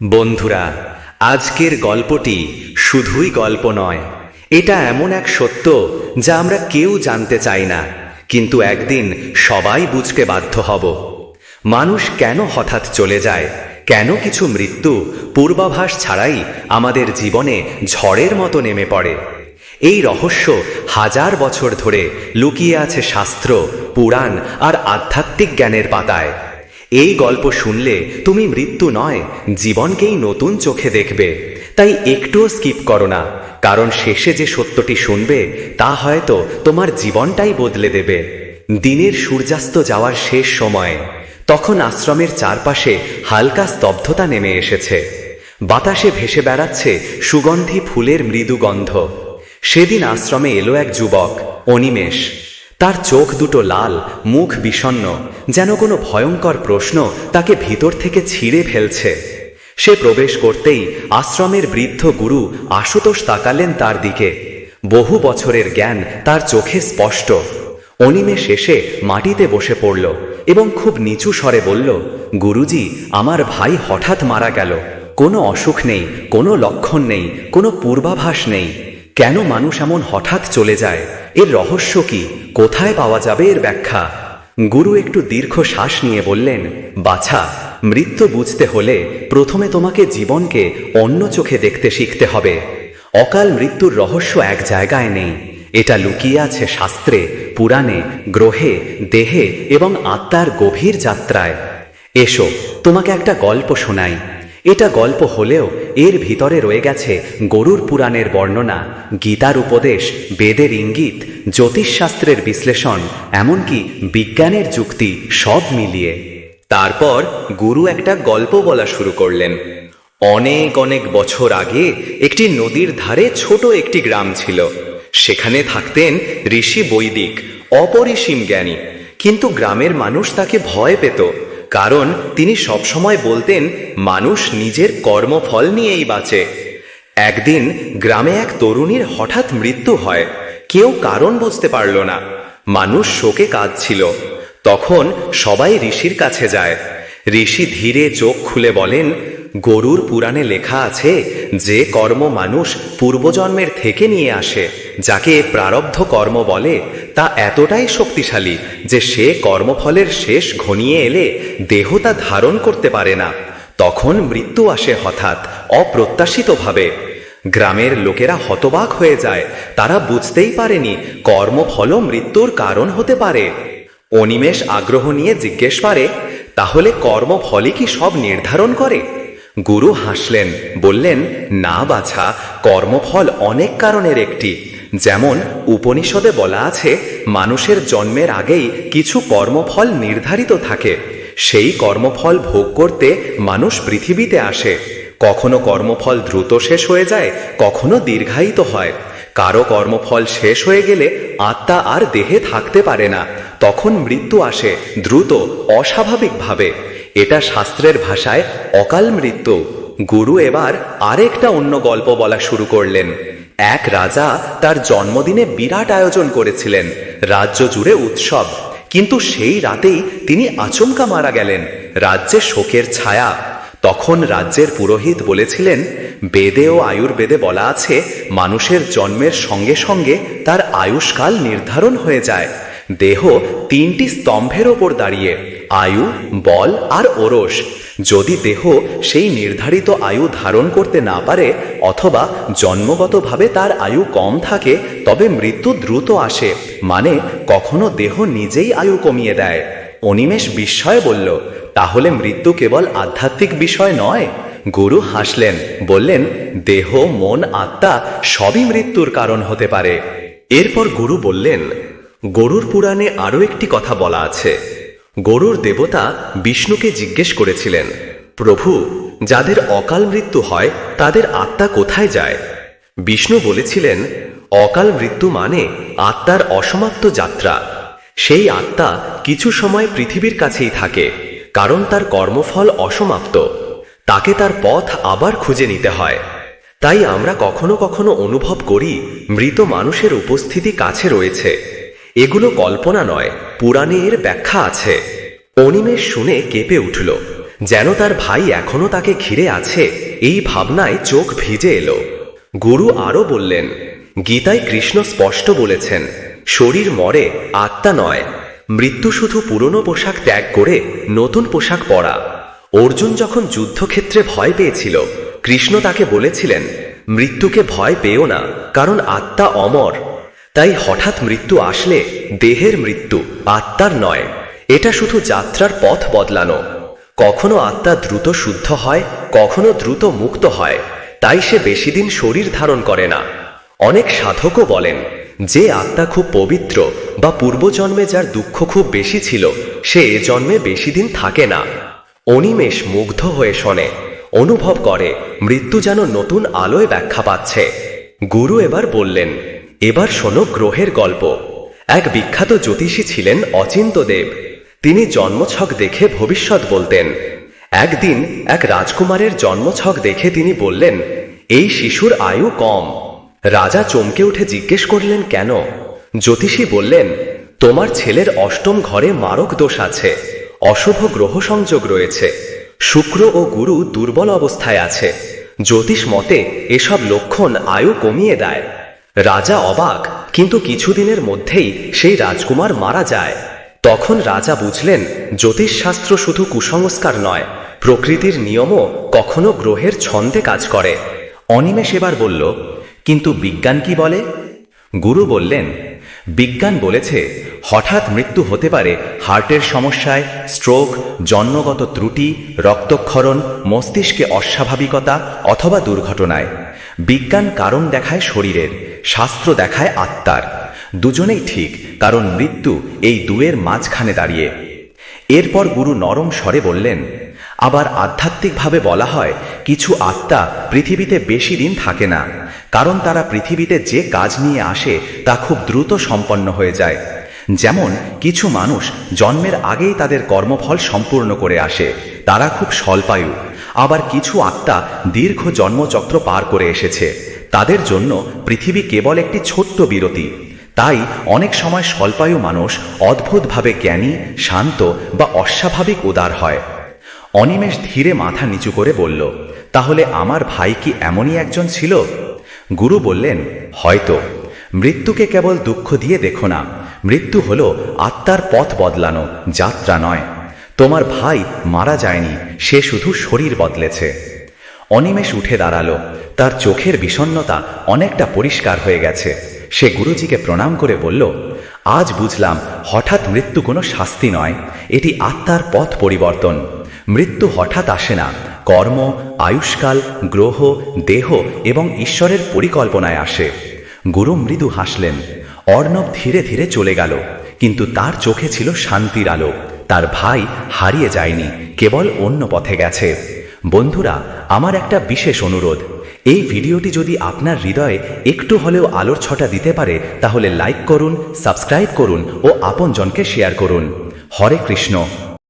বন্ধুরা, আজকের গল্পটি শুধুই গল্প নয়। এটা এমন এক সত্য যা আমরা কেউ জানতে চাই না, কিন্তু একদিন সবাই বুঝতে বাধ্য হব। মানুষ কেন হঠাৎ চলে যায়? কেন কিছু মৃত্যু, পূর্বাভাস ছাড়াই আমাদের জীবনে ঝড়ের মতো নেমে পড়ে? এই রহস্য হাজার বছর ধরে লুকিয়ে আছে শাস্ত্র, পুরাণ আর আধ্যাত্মিক জ্ঞানের পাতায়। এই গল্প শুনলে তুমি মৃত্যু নয়, জীবনকেই নতুন চোখে দেখবে। তাই একটুও স্কিপ করো না, কারণ শেষে যে সত্যটি শুনবে, তা হয়তো তোমার জীবনটাই বদলে দেবে। দিনের সূর্যাস্ত যাওয়ার শেষ সময়ে, তখন আশ্রমের চারপাশে হালকা স্তব্ধতা নেমে এসেছে। বাতাসে ভেসে বেড়াচ্ছে সুগন্ধি ফুলের মৃদু গন্ধ। সেদিন আশ্রমে এলো এক যুবক, অনিমেষ। তার চোখ দুটো লাল, মুখ বিষণ্ণ। যেন কোনো ভয়ঙ্কর প্রশ্ন তাকে ভিতর থেকে ছিঁড়ে ফেলছে। সে প্রবেশ করতেই আশ্রমের বৃদ্ধ গুরু আশুতোষ তাকালেন তার দিকে। বহু বছরের জ্ঞান তার চোখে স্পষ্ট। অনিমে শেষে মাটিতে বসে পড়ল এবং খুব নিচু স্বরে বলল, গুরুজি, আমার ভাই হঠাৎ মারা গেল। কোনো অসুখ নেই, কোনো লক্ষণ নেই, কোনো পূর্বাভাস নেই। কেন মানুষ এমন হঠাৎ চলে যায়? এর রহস্য কি? কোথায় পাওয়া যাবে এর ব্যাখ্যা? গুরু একটু দীর্ঘ শ্বাস নিয়ে বললেন, বাছা, মৃত্যু বুঝতে হলে প্রথমে তোমাকে জীবনকে অন্য চোখে দেখতে শিখতে হবে। অকাল মৃত্যুর রহস্য এক জায়গায় নেই। এটা লুকিয়ে আছে শাস্ত্রে, পুরাণে, গ্রহে, দেহে এবং আত্মার গভীর যাত্রায়। এসো, তোমাকে একটা গল্প শোনাই। এটা গল্প হলেও এর ভিতরে রয়ে গেছে গরুর পুরাণের বর্ণনা, গীতার উপদেশ, বেদের ইঙ্গিত, জ্যোতিষশাস্ত্রের বিশ্লেষণ, এমনকি বিজ্ঞানের যুক্তি সব মিলিয়ে। তারপর গুরু একটা গল্প বলা শুরু করলেন। অনেক অনেক বছর আগে একটি নদীর ধারে ছোট একটি গ্রাম ছিল। সেখানে থাকতেন ঋষি বৈদিক, অপরিসীম জ্ঞানী। কিন্তু গ্রামের মানুষ তাকে ভয় পেত। কারণ তিনি সবসময় বলতেন, মানুষ নিজের কর্মফল নিয়েই বাঁচে। একদিন গ্রামে এক তরুণীর হঠাৎ মৃত্যু হয়। কেউ কারণ বুঝতে পারল না। মানুষ শোকে কাঁদছিল। তখন সবাই ঋষির কাছে যায়। ঋষি ধীরে চোখ খুলে বলেন গরুর পুরাণে লেখা আছে যে কর্ম মানুষ পূর্বজন্মের থেকে নিয়ে আসে, যাকে প্রারব্ধ কর্ম বলে, তা এতটাই শক্তিশালী যে সে কর্মফলের শেষ ঘনিয়ে এলে দেহ তা ধারণ করতে পারে না। তখন মৃত্যু আসে হঠাৎ, অপ্রত্যাশিতভাবে। গ্রামের লোকেরা হতবাক হয়ে যায়, তারা বুঝতেই পারেনি কর্মফলও মৃত্যুর কারণ হতে পারে। অনিমেষ আগ্রহ নিয়ে জিজ্ঞেস করে, তাহলে কর্মফলই কি সব নির্ধারণ করে? গুরু হাসলেন, বললেন, না বাছা, কর্মফল অনেক কারণের একটি। যেমন উপনিষদে বলা আছে, মানুষের জন্মের আগেই কিছু কর্মফল নির্ধারিত থাকে। সেই কর্মফল ভোগ করতে মানুষ পৃথিবীতে আসে। কখনো কর্মফল দ্রুত শেষ হয়ে যায়, কখনো দীর্ঘায়িত হয়। কারও কর্মফল শেষ হয়ে গেলে আত্মা আর দেহে থাকতে পারে না। তখন মৃত্যু আসে, দ্রুত, অস্বাভাবিকভাবে। এটা শাস্ত্রের ভাষায় অকাল মৃত্যু। গুরু এবার আরেকটা অন্য গল্প বলা শুরু করলেন। এক রাজা তার জন্মদিনে বিরাট আয়োজন করেছিলেন, রাজ্য জুড়ে উৎসব। কিন্তু সেই রাতেই তিনি আচমকা মারা গেলেন, রাজ্যে শোকের ছায়া। তখন রাজ্যের পুরোহিত বলেছিলেন, বেদে ও আয়ুর্বেদে বলা আছে, মানুষের জন্মের সঙ্গে সঙ্গে তার আয়ুষ্কাল নির্ধারণ হয়ে যায়। দেহ তিনটি স্তম্ভের ওপর দাঁড়িয়ে, আয়ু, বল আর ওরস। যদি দেহ সেই নির্ধারিত আয়ু ধারণ করতে না পারে অথবা জন্মগতভাবে তার আয়ু কম থাকে, তবে মৃত্যু দ্রুত আসে মানে কখনো দেহ নিজেই আয়ু কমিয়ে দেয়। অনিমেষ বিস্ময়ে বলল, তাহলে মৃত্যু কেবল আধ্যাত্মিক বিষয় নয়? গুরু হাসলেন, বললেন, দেহ, মন, আত্মা সবই মৃত্যুর কারণ হতে পারে। এরপর গুরু বললেন গরুর পুরাণে আরও একটি কথা বলা আছে। গরুর দেবতা বিষ্ণুকে জিজ্ঞেস করেছিলেন, প্রভু, যাদের অকাল মৃত্যু হয়, তাদের আত্মা কোথায় যায়? বিষ্ণু বলেছিলেন, অকাল মৃত্যু মানে আত্মার অসমাপ্ত যাত্রা। সেই আত্মা কিছু সময় পৃথিবীর কাছেই থাকে, কারণ তার কর্মফল অসমাপ্ত। তাকে তার পথ আবার খুঁজে নিতে হয়। তাই আমরা কখনো কখনো অনুভব করি, মৃত মানুষের উপস্থিতি কাছে রয়েছে। এগুলো কল্পনা নয় পুরাণে এর ব্যাখ্যা আছে। অনিমেষ শুনে কেঁপে উঠল, যেন তার ভাই এখনও তাকে ঘিরে আছে, এই ভাবনায় চোখ ভিজে এলো। গুরু আরও বললেন, গীতায় কৃষ্ণ স্পষ্ট বলেছেন, শরীর মরে, আত্মা নয়, মৃত্যু শুধু পুরনো পোশাক ত্যাগ করে নতুন পোশাক পরা। অর্জুন যখন যুদ্ধক্ষেত্রে ভয় পেয়েছিল, কৃষ্ণ তাকে বলেছিলেন, মৃত্যুকে ভয় পেও না, কারণ আত্মা অমর। তাই হঠাৎ মৃত্যু আসলে দেহের মৃত্যু, আত্মার নয়। এটা শুধু যাত্রার পথ বদলানো। কখনো আত্মা দ্রুত শুদ্ধ হয়, কখনো দ্রুত মুক্ত হয়। তাই সে বেশি দিন শরীর ধারণ করে না। অনেক সাধকও বলেন, যে আত্মা খুব পবিত্র বা পূর্বজন্মে যার দুঃখ খুব বেশি ছিল, সে এ জন্মে বেশি দিন থাকে না। অনিমেষ মুগ্ধ হয়ে শোনে, অনুভব করে, মৃত্যু যেন নতুন আলোয় ব্যাখ্যা পাচ্ছে। গুরু এবার বললেন এবার শোনো গ্রহের গল্প। এক বিখ্যাত জ্যোতিষী ছিলেন অচিন্ত দেব। তিনি জন্মছক দেখে ভবিষ্যৎ বলতেন। একদিন এক রাজকুমারের জন্মছক দেখে তিনি বললেন, এই শিশুর আয়ু কম। রাজা চমকে উঠে জিজ্ঞেস করলেন, কেন? জ্যোতিষী বললেন, তোমার ছেলের অষ্টম ঘরে মারক দোষ আছে, অশুভ গ্রহ সংযোগ রয়েছে, শুক্র ও গুরু দুর্বল অবস্থায় আছে। জ্যোতিষ মতে এসব লক্ষণ আয়ু কমিয়ে দেয়। রাজা অবাক, কিন্তু কিছুদিনের মধ্যেই সেই রাজকুমার মারা যায়। তখন রাজা বুঝলেন, জ্যোতিষশাস্ত্র শুধু কুসংস্কার নয়, প্রকৃতির নিয়মও কখনো গ্রহের ছন্দে কাজ করে। অনিমেষ এবার বলল, কিন্তু বিজ্ঞান কি বলে? গুরু বললেন, বিজ্ঞান বলেছে, হঠাৎ মৃত্যু হতে পারে হার্টের সমস্যায়, স্ট্রোক, জন্মগত ত্রুটি, রক্তক্ষরণ, মস্তিষ্কে অস্বাভাবিকতা অথবা দুর্ঘটনায়। বিজ্ঞান কারণ দেখায় শরীরের শাস্ত্র দেখায় আত্মার। দুজনেই ঠিক, কারণ মৃত্যু এই দুয়ের মাঝখানে দাঁড়িয়ে। এরপর গুরু নরম স্বরে বললেন, আবার আধ্যাত্মিকভাবে বলা হয়, কিছু আত্মা পৃথিবীতে বেশি দিন থাকে না, কারণ তারা পৃথিবীতে যে কাজ নিয়ে আসে তা খুব দ্রুত সম্পন্ন হয়ে যায়। যেমন, কিছু মানুষ জন্মের আগেই তাদের কর্মফল সম্পূর্ণ করে আসে, তারা খুব স্বল্পায়ু। আবার কিছু আত্মা দীর্ঘ জন্মচক্র পার করে এসেছে। তাদের জন্য পৃথিবী কেবল একটি ছোট্ট বিরতি। তাই অনেক সময় স্বল্পায়ু মানুষ অদ্ভুতভাবে জ্ঞানী, শান্ত বা অস্বাভাবিক উদার হয়। অনিমেষ ধীরে মাথা নিচু করে বলল, তাহলে আমার ভাই কি এমনই একজন ছিল? গুরু বললেন, হয়তো। মৃত্যুকে কেবল দুঃখ দিয়ে দেখো না। মৃত্যু হল আত্মার পথ বদলানো, যাত্রা নয়। তোমার ভাই মারা যায়নি, সে শুধু শরীর বদলেছে। অনিমেষ উঠে দাঁড়াল। তার চোখের বিষণ্ণতা অনেকটা পরিষ্কার হয়ে গেছে। সে গুরুজিকে প্রণাম করে বলল, আজ বুঝলাম, হঠাৎ মৃত্যু কোনো শাস্তি নয়। এটি আত্মার পথ পরিবর্তন। মৃত্যু হঠাৎ আসে না। কর্ম, আয়ুষ্কাল, গ্রহ, দেহ এবং ঈশ্বরের পরিকল্পনায় আসে। গুরু মৃদু হাসলেন। অর্ণব ধীরে ধীরে চলে গেল। কিন্তু তার চোখে ছিল শান্তির আলো। তার ভাই হারিয়ে যায়নি, কেবল অন্য পথে গেছে। বন্ধুরা, আমার একটা বিশেষ অনুরোধ। এই ভিডিওটি যদি আপনার হৃদয়ে একটু হলেও আলোর ছটা দিতে পারে, তাহলে লাইক করুন, সাবস্ক্রাইব করুন ও আপনজনকে শেয়ার করুন। হরে কৃষ্ণ।